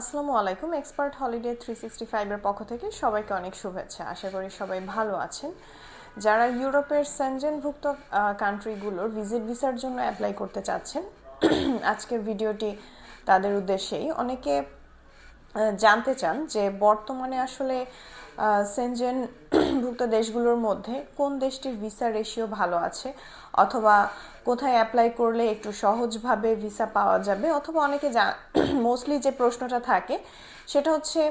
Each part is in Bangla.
আসসালামু আলাইকুম, এক্সপার্ট হলিডে থ্রি সিক্সটি ফাইভের পক্ষ থেকে সবাইকে অনেক শুভেচ্ছা। আশা করি সবাই ভালো আছেন। যারা ইউরোপের সেনজেনভুক্ত কান্ট্রিগুলোর ভিজিট ভিসার জন্য অ্যাপ্লাই করতে চাচ্ছেন, আজকের ভিডিওটি তাদের উদ্দেশ্যেই। অনেকে জানতে চান যে বর্তমানে আসলে সেনজেন ভুক্ত দেশগুলোর মধ্যে কোন দেশটির ভিসা রেশিও ভালো আছে? অথবা কোথায় অ্যাপ্লাই করলে একটু সহজভাবে ভিসা পাওয়া যাবে? অথবা অনেকে মোস্টলি যে প্রশ্নটা থাকে সেটা হচ্ছে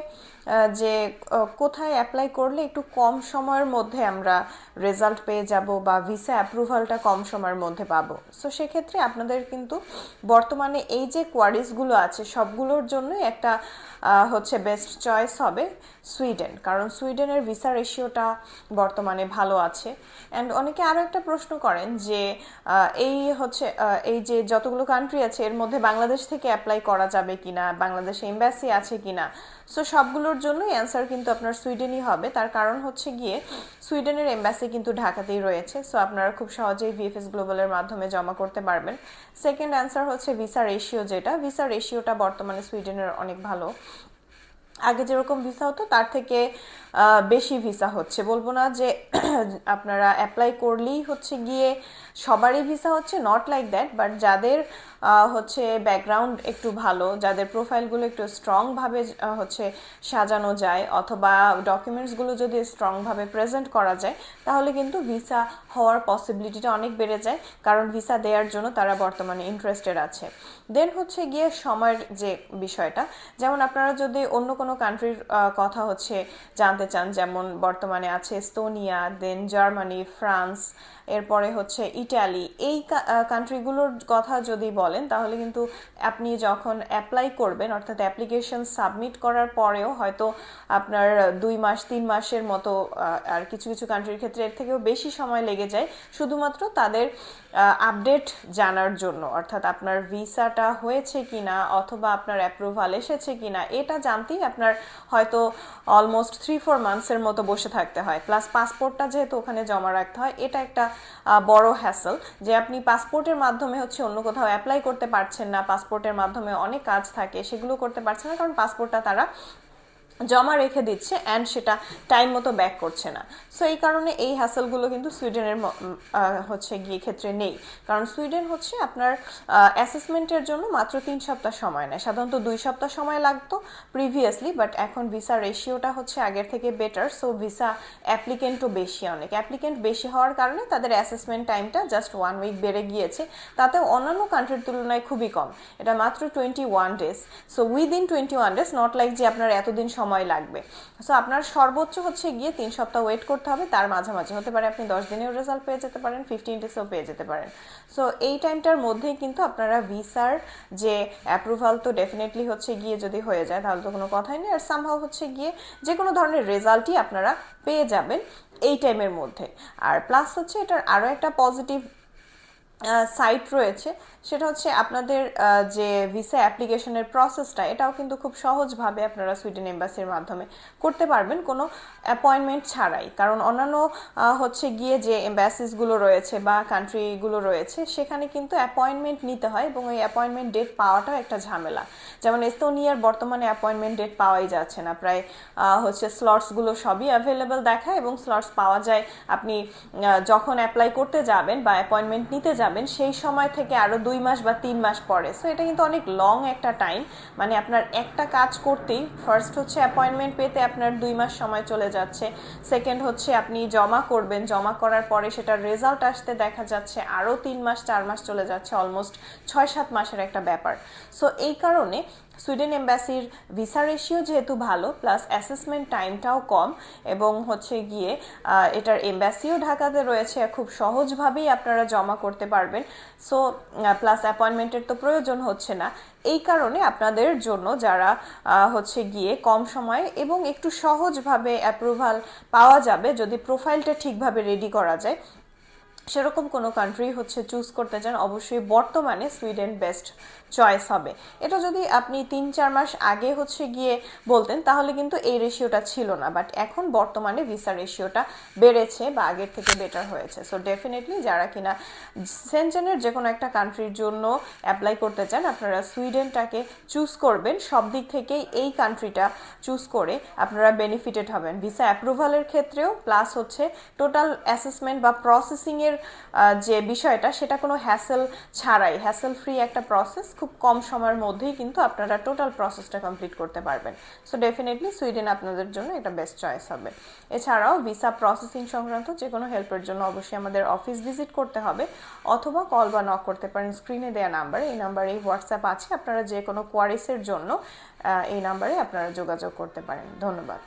যে কোথায় অ্যাপ্লাই করলে একটু কম সময়ের মধ্যে আমরা রেজাল্ট পেয়ে যাব বা ভিসা অ্যাপ্রুভালটা কম সময়ের মধ্যে পাবো। সো সেক্ষেত্রে আপনাদের কিন্তু বর্তমানে এই যে কোয়ারিজগুলো আছে, সবগুলোর জন্যই একটা হচ্ছে বেস্ট চয়েস হবে সুইডেন কারণ সুইডেনের ভিসা রেশিওটা বর্তমানে ভালো আছে। অ্যান্ড অনেকে আরও একটা প্রশ্ন করেন যে এই হচ্ছে এই যে যতগুলো কান্ট্রি আছে, এর মধ্যে বাংলাদেশ থেকে অ্যাপ্লাই করা যাবে কিনা, বাংলাদেশে এম্বাসি আছে কিনা সো সবগুলোর জন্যই অ্যান্সার কিন্তু আপনার সুইডেনই হবে। তার কারণ হচ্ছে গিয়ে সুইডেনের এম্বাসি কিন্তু ঢাকাতেই রয়েছে। সো আপনারা খুব সহজেই ভিএফএস গ্লোবালের মাধ্যমে জমা করতে পারবেন। সেকেন্ড অ্যান্সার হচ্ছে ভিসা রেশিও যেটা। ভিসা রেশিওটা বর্তমানে সুইডেনের অনেক ভালো। আগে যেরকম ভিসা হতো, তার থেকে বেশি ভিসা হচ্ছে। বলব না যে আপনারা অ্যাপ্লাই করলেই হচ্ছে গিয়ে সবারই ভিসা হচ্ছে নট লাইক দ্যাট বাট যাদের হচ্ছে ব্যাকগ্রাউন্ড একটু ভালো, যাদের প্রোফাইলগুলো একটু স্ট্রংভাবে হচ্ছে সাজানো যায়, অথবা ডকুমেন্টসগুলো যদি স্ট্রংভাবে প্রেজেন্ট করা যায়, তাহলে কিন্তু ভিসা হওয়ার পসিবিলিটিটা অনেক বেড়ে যায়, কারণ ভিসা দেওয়ার জন্য তারা বর্তমানে ইন্টারেস্টেড আছে। দেন হচ্ছে গিয়ে সময়ের যে বিষয়টা, যেমন আপনারা যদি অন্য কোনো কান্ট্রির কথা হচ্ছে, জানতে চান, যেমন বর্তমানে আছে এস্তোনিয়া দেন জার্মানি, ফ্রান্স, এরপরে হচ্ছে ইটালি। এই কান্ট্রিগুলোর কথা যদি বলেন, তাহলে কিন্তু আপনি যখন অ্যাপ্লাই করবেন, অর্থাৎ অ্যাপ্লিকেশন সাবমিট করার পরেও হয়তো আপনার দুই মাস, তিন মাসের মতো আর কিছু কিছু কান্ট্রির ক্ষেত্রে এর থেকেও বেশি সময় লেগে যায়, শুধুমাত্র তাদের আপডেট জানার জন্য। অর্থাৎ আপনার ভিসাটা হয়েছে কিনা, অথবা আপনার অ্যাপ্রুভাল এসেছে কিনা, এটা জানতেই আপনার হয়তো অলমোস্ট থ্রি ফোর মান্থসের মতো বসে থাকতে হয়। প্লাস পাসপোর্টটা যেহেতু ওখানে জমা রাখতে হয়, এটা একটা বড় হ্যাসেল যে আপনি পাসপোর্টের মাধ্যমে হচ্ছে অন্য কোথাও অ্যাপ্লাই করতে পারছেন না পাসপোর্টের মাধ্যমে অনেক কাজ থাকে, সেগুলো করতে পারছেন না, কারণ পাসপোর্টটা তারা জমা রেখে দিচ্ছে অ্যান্ড সেটা টাইম মতো ব্যাক করছে না। সো এই কারণে এই হ্যাসেলগুলো কিন্তু সুইডেনের হচ্ছে গিয়ে ক্ষেত্রে নেই। কারণ সুইডেন হচ্ছে আপনার অ্যাসেসমেন্টের জন্য মাত্র তিন সপ্তাহ সময় নেয়। সাধারণত দুই সপ্তাহ সময় লাগতো প্রিভিয়াসলি বাট এখন ভিসা রেশিওটা হচ্ছে আগের থেকে বেটার সো ভিসা অ্যাপ্লিকেন্টও বেশি অনেক। অ্যাপ্লিকেন্ট বেশি হওয়ার কারণে তাদের অ্যাসেসমেন্ট টাইমটা জাস্ট ওয়ান উইক বেড়ে গিয়েছে। তাতে অন্যান্য কান্ট্রির তুলনায় খুবই কম। এটা মাত্র twenty one days so within twenty one days not like যে আপনার এতদিন সময় লাগবে। সো আপনার সর্বোচ্চ হচ্ছে গিয়ে তিন সপ্তাহ ওয়েট করতে হবে। তার মাঝামাঝি হতে পারে আপনি দশ দিনেও রেজাল্ট পেয়ে যেতে পারেন ফিফটিন ডেজেও পেয়ে যেতে পারেন। সো এই টাইমটার মধ্যেই কিন্তু আপনারা ভিসার যে অ্যাপ্রুভাল তো ডেফিনেটলি হচ্ছে গিয়ে যদি হয়ে যায়, তাহলে তো কোনো কথাই নেই। আর সামহাও হচ্ছে গিয়ে যে কোনো ধরনের রেজাল্টই আপনারা পেয়ে যাবেন এই টাইমের মধ্যে। আর প্লাস হচ্ছে এটার আরও একটা পজিটিভ সাইট রয়েছে। সেটা হচ্ছে আপনাদের যে ভিসা অ্যাপ্লিকেশনের প্রসেসটা এটাও কিন্তু খুব সহজভাবে আপনারা সুইডেন এম্বাসির মাধ্যমে করতে পারবেন। কোনো অ্যাপয়েন্টমেন্ট ছাড়াই। কারণ অন্যান্য হচ্ছে গিয়ে যে এম্বাসিসগুলো রয়েছে বা কান্ট্রিগুলো রয়েছে, সেখানে কিন্তু অ্যাপয়েন্টমেন্ট নিতে হয় এবং ওই অ্যাপয়েন্টমেন্ট ডেট পাওয়াটাও একটা ঝামেলা। যেমন এস্তোনিয়ার বর্তমানে অ্যাপয়েন্টমেন্ট ডেট পাওয়াই যাচ্ছে না। প্রায় হচ্ছে স্লটসগুলো সবই অ্যাভেলেবেল দেখায় এবং স্লটস পাওয়া যায় আপনি যখন অ্যাপ্লাই করতে যাবেন বা অ্যাপয়েন্টমেন্ট নিতে যাবেন, সেই সময় থেকে আরও দুই মাস বা তিন মাস পরে। সো এটা কিন্তু অনেক লং একটা টাইম মানে আপনার একটা কাজ করতেই ফার্স্ট হচ্ছে অ্যাপয়েন্টমেন্ট পেতে আপনার দুই মাস সময় চলে যাচ্ছে। সেকেন্ড হচ্ছে আপনি জমা করবেন। জমা করার পরে সেটার রেজাল্ট আসতে দেখা যাচ্ছে আরও তিন মাস, চার মাস চলে যাচ্ছে। অলমোস্ট ছয়, সাত মাসের একটা ব্যাপার। সো এই কারণে সুইডেন এম্বাসির ভিসা রেশিও যেহেতু ভালো প্লাস অ্যাসেসমেন্ট টাইমটাও কম, এবং হচ্ছে গিয়ে এটার এম্বাসিও ঢাকাতে রয়েছে, খুব সহজভাবেই আপনারা জমা করতে পারবেন। সো প্লাস অ্যাপয়েন্টমেন্টের তো প্রয়োজন হচ্ছে না। এই কারণে আপনাদের জন্য যারা হচ্ছে গিয়ে কম সময়ে এবং একটু সহজভাবে অ্যাপ্রুভাল পাওয়া যাবে, যদি প্রোফাইলটা ঠিকভাবে রেডি করা যায় সেরকম কোনো কান্ট্রি হচ্ছে চুজ করতে চান, অবশ্যই বর্তমানে সুইডেন বেস্ট চয়েস হবে। এটা যদি আপনি তিন চার মাস আগে হচ্ছে গিয়ে বলতেন, তাহলে কিন্তু এই রেশিওটা ছিল না। বাট এখন বর্তমানে ভিসা রেশিওটা বেড়েছে বা আগের থেকে বেটার হয়েছে। সো ডেফিনেটলি যারা কিনা সেনজেনের যে কোনো একটা কান্ট্রির জন্য অ্যাপ্লাই করতে চান, আপনারা সুইডেনটাকে চুজ করবেন। সব দিক থেকেই এই কান্ট্রিটা চুজ করে আপনারা বেনিফিটেড হবেন। ভিসা অ্যাপ্রুভালের ক্ষেত্রেও প্লাস হচ্ছে টোটাল অ্যাসেসমেন্ট বা প্রসেসিংয়ের যে বিষয়টা, সেটা কোনো হ্যাসেল ছাড়াই। হ্যাসেল ফ্রি একটা প্রসেস খুব কম সময়ের মধ্যেই কিন্তু আপনারা টোটাল প্রসেসটা কমপ্লিট করতে পারবেন। সো ডেফিনেটলি সুইডেন আপনাদের জন্য এটা বেস্ট চয়েস হবে। এছাড়াও ভিসা প্রসেসিং সংক্রান্ত যে কোনো হেল্পের জন্য অবশ্যই আমাদের অফিস ভিজিট করতে হবে, অথবা কল বা নক করতে পারেন। স্ক্রিনে দেওয়া নাম্বারে এই নাম্বারে হোয়াটসঅ্যাপ আছে। আপনারা যে কোনো কোয়ারিসের জন্য এই নাম্বারে আপনারা যোগাযোগ করতে পারেন। ধন্যবাদ।